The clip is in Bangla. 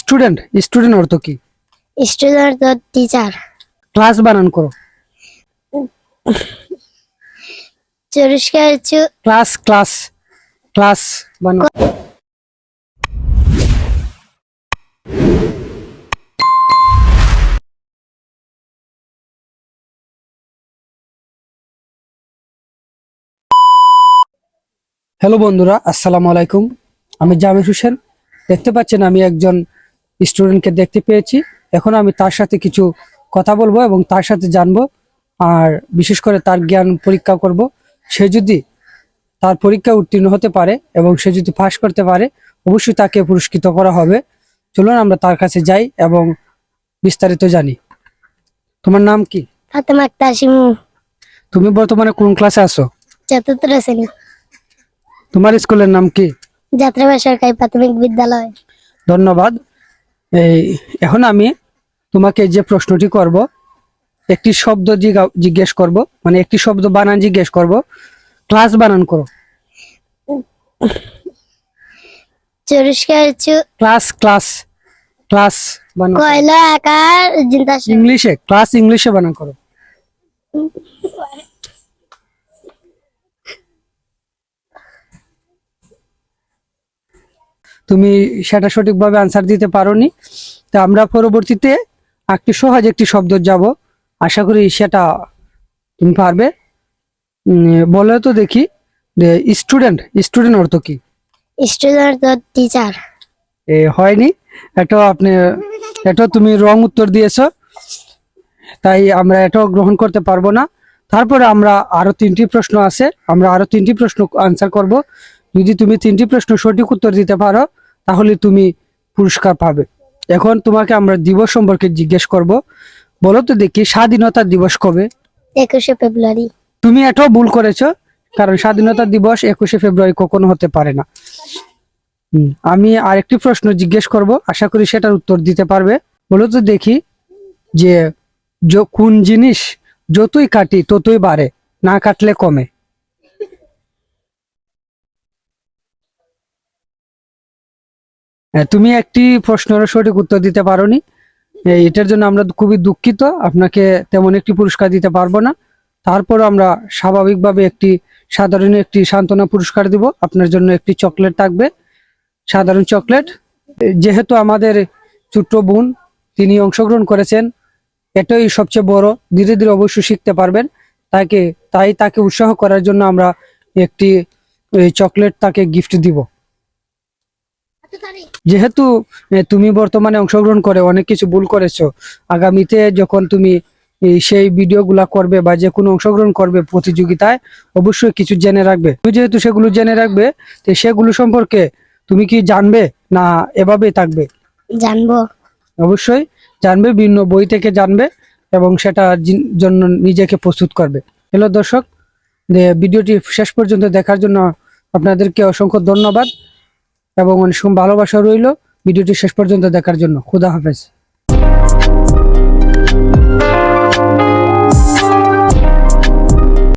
স্টুডেন্ট স্টুডেন্ট অর্থ কি? স্টুডেন্ট তো টিচার ক্লাস বানান করো। চুরিষ্কার চু ক্লাস ক্লাস ক্লাস বানান হ্যালো বন্ধুরা আসসালামু আলাইকুম। আমি জামির হোসেন। দেখতে পাচ্ছেন আমি একজন স্টুডেন্টকে দেখতে পেয়েছি। এখন আমি তার সাথে কিছু কথা বলব এবং তার সাথে জানব আর বিশেষ করে তার জ্ঞান পরীক্ষা করব। সে যদি তার পরীক্ষা উত্তীর্ণ হতে পারে এবং সে যদি পাশ করতে পারে অবশ্যই তাকে পুরস্কৃত করা হবে। চলুন আমরা তার কাছে যাই এবং বিস্তারিত জানি। তোমার নাম কি? ফাতেমা আক্তার শিমু তুমি বর্তমানে কোন ক্লাসে আছো? চতুর্থ শ্রেণি। তোমার স্কুলের নাম কি? যাত্রাবাড়ি সরকারি প্রাথমিক বিদ্যালয়। ধন্যবাদ। এই এখন আমি তোমাকে যে প্রশ্নটি করব একটি শব্দ জিজ্ঞেস করব মানে একটি শব্দ বানান জিজ্ঞেস করব ক্লাস বানান করো। চুরিষ্কার চু ক্লাস ক্লাস ক্লাস বানান কয়লা আকার জিন্তা ইংলিশে ক্লাস ইংলিশে বানান করো। তুমি সেটা সঠিকভাবে আনসার দিতে পারোনি। তো আমরা পরবর্তীতে একটি সহজ একটি শব্দ যাব। আশা করি সেটা তুমি পারবে। বলে তো দেখি স্টুডেন্ট স্টুডেন্ট অর্থ কি? স্টুডেন্ট টিচার এ হয়নি। এটা আপনি এটা তুমি রং উত্তর দিয়েছ। তাই আমরা এটাও গ্রহণ করতে পারব না। তারপরে আমরা আরও তিনটি প্রশ্ন আছে। আমরা আরও তিনটি প্রশ্ন আনসার করব। যদি তুমি তিনটি প্রশ্ন সঠিক উত্তর দিতে পারো তাহলে তুমি পুরস্কার পাবে। এখন তোমাকে আমরা দিবস সম্পর্কে জিজ্ঞেস করব। বলো তো দেখি স্বাধীনতা দিবস কবে? একুশে ফেব্রুয়ারি। তুমি এটাও ভুল করেছ কারণ স্বাধীনতা দিবস একুশে ফেব্রুয়ারি কখনো হতে পারে না। হুম, আমি আরেকটি প্রশ্ন জিজ্ঞেস করব আশা করি সেটার উত্তর দিতে পারবে। বলো তো দেখি য- কোন জিনিস যতই কাটি ততই বাড়ে না কাটলে কমে? তুমি একটি প্রশ্নের সঠিক উত্তর দিতে পারোনি। এটার জন্য আমরা খুবই দুঃখিত। আপনাকে তেমন একটি পুরস্কার দিতে পারব না। তারপর আমরা স্বাভাবিকভাবে একটি সাধারণ একটি সান্ত্বনা পুরস্কার দিব। আপনার জন্য একটি চকলেট থাকবে। সাধারণ চকলেট। যেহেতু আমাদের ছোট্ট বোন, তিনি অংশগ্রহণ করেছেন, এটাই সবচেয়ে বড়। ধীরে ধীরে অবশ্যই শিখতে পারবেন। তাকে, তাই তাকে উৎসাহ করার জন্য আমরা একটি চকলেট তাকে গিফট দিব। যেহেতু তুমি বর্তমানে অংশগ্রহণ করে অনেক কিছু ভুল করেছ আগামীতে যখন তুমি সেই ভিডিওগুলা করবে বা যে কোনো অংশগ্রহণ করবে প্রতিযোগিতায় অবশ্যই কিছু জেনে রাখবে। তুমি যেহেতু সেগুলো জেনে রাখবে তো সেগুলো সম্পর্কে তুমি কি জানবে না এভাবেই থাকবে? জানব। অবশ্যই জানবে বিভিন্ন বই থেকে জানবে এবং সেটা জন্য নিজেকে প্রস্তুত করবে। হ্যালো দর্শক ভিডিওটি শেষ পর্যন্ত দেখার জন্য আপনাদেরকে অসংখ্য ধন্যবাদ। এবং অনেক ভালোবাসা রইল। ভিডিওটি শেষ পর্যন্ত দেখার জন্য। খুদা হাফেজ।